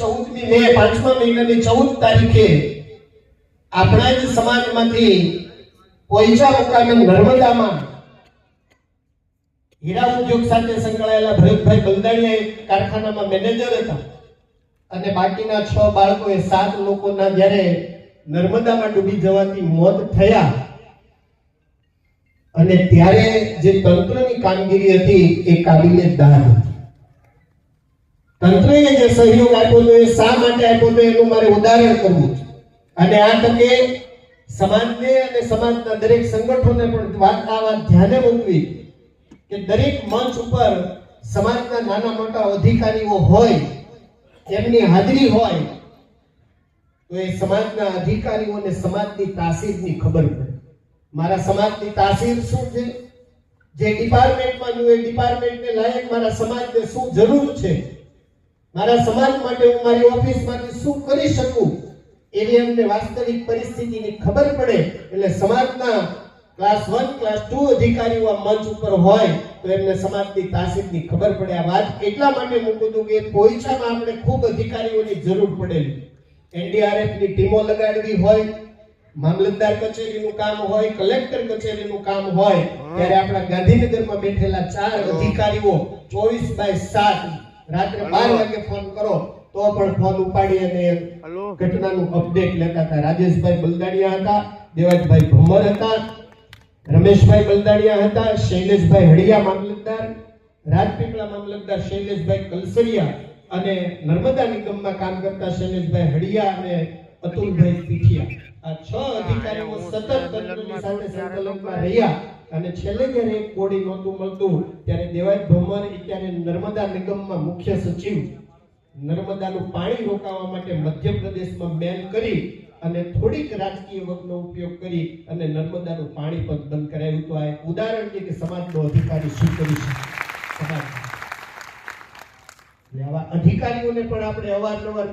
ચૌદમી મે પાંચમા મહિનાની ચૌદ તારીખે આપણા જ સમાજમાંથી પોઈચા મુકામે નર્મદામાં હીરા ઉદ્યોગ સાથે સંકળાયેલા ભરતભાઈ બલદાણીયા કારખાનામાં મેનેજર હતા. અને બાકીના છ બાળકોએ સાત લોકોના જ્યારે નર્મદામાં ડૂબી જવાથી મોત થયા અને ત્યારે જે તંત્રની કામગીરી હતી એ કાબિલે દાદ હતી. તંત્રએ જે સહયોગ આપ્યો તો એ શા માટે આપ્યો તો એનું મારે ઉદાહરણ કરવું છે. અને આ તકે સમાજને અને સમાજના દરેક સંગઠનોને પણ વાત આ વાત ધ્યાને મૂકવી કે દરેક મંચ ઉપર સમાજના નાના મોટા અધિકારીઓ હોય, એમની હાજરી હોય, તો એ સમાજના અધિકારીઓને સમાજની તાસીરની ખબર પડે. મારા સમાજની તાસીર શું છે? જે ડિપાર્ટમેન્ટમાં જોઈએ ડિપાર્ટમેન્ટને લાયક મારા સમાજને શું જરૂર છે? મારા સમાજ માટે હું મારી ઓફિસમાંથી શું કરી શકું? એની અમને વાસ્તવિક પરિસ્થિતિની ખબર પડે, એટલે સમાજના ક્લાસ વન ક્લાસ ટુ અધિકારીઓ આ મંચ ઉપર હોય, તો એમને સમાજની તાસીરની ખબર પડે. આ વાત એટલા માટે મૂકું છું કે પોઈચામાં આપણે ખૂબ અધિકારીઓની જરૂર પડેલી. એનડીઆરએફની ટીમો લગાડવી હોય, મામલતદાર કચેરીનું કામ હોય, કલેક્ટર કચેરીનું કામ હોય, ત્યારે આપણા ગાંધીનગરમાં બેઠેલા ચાર અધિકારીઓ ચોવીસ બાય સાત રાત્રે બાર વાગે ફોન કરો તો પણ ફોન ઉપાડી અને ઘટનાનું અપડેટ લેતા હતા. રાજેશભાઈ બલદાણિયા હતા દેવાજભાઈ ભમર હતા રમેશભાઈ બલદાણિયા હતા શૈલેષભાઈ હળિયા મામલતદાર રાજપીપળા મામલતદાર શૈલેષભાઈ કલસરિયા અને નર્મદા નિગમમાં કામ કરતા શૈલેષભાઈ હળિયા અને અતુલભાઈ પીઠિયા. આ છ અધિકારીઓ સતત તંત્રની સાથે સંકલનમાં રહ્યા અને છેલ્લે જ્યારે એક કોડી નહોતું મળતું ત્યારે દેવાય ભમર ત્યારે નર્મદા નિગમમાં મુખ્ય સચિવ નર્મદાનું પાણી રોકાવા માટે મધ્યપ્રદેશમાં બેન કરી અને થોડીક રાજકીય વગનો ઉપયોગ કરી અને નર્મદાનું પાણી પણ બંધ કરાવ્યું તો આ એક ઉદાહરણ છે કે સમાજનો અધિકારી શું કરી શકે. સમાજ આવા અધિકારીઓને પણ આપણે અવારનવાર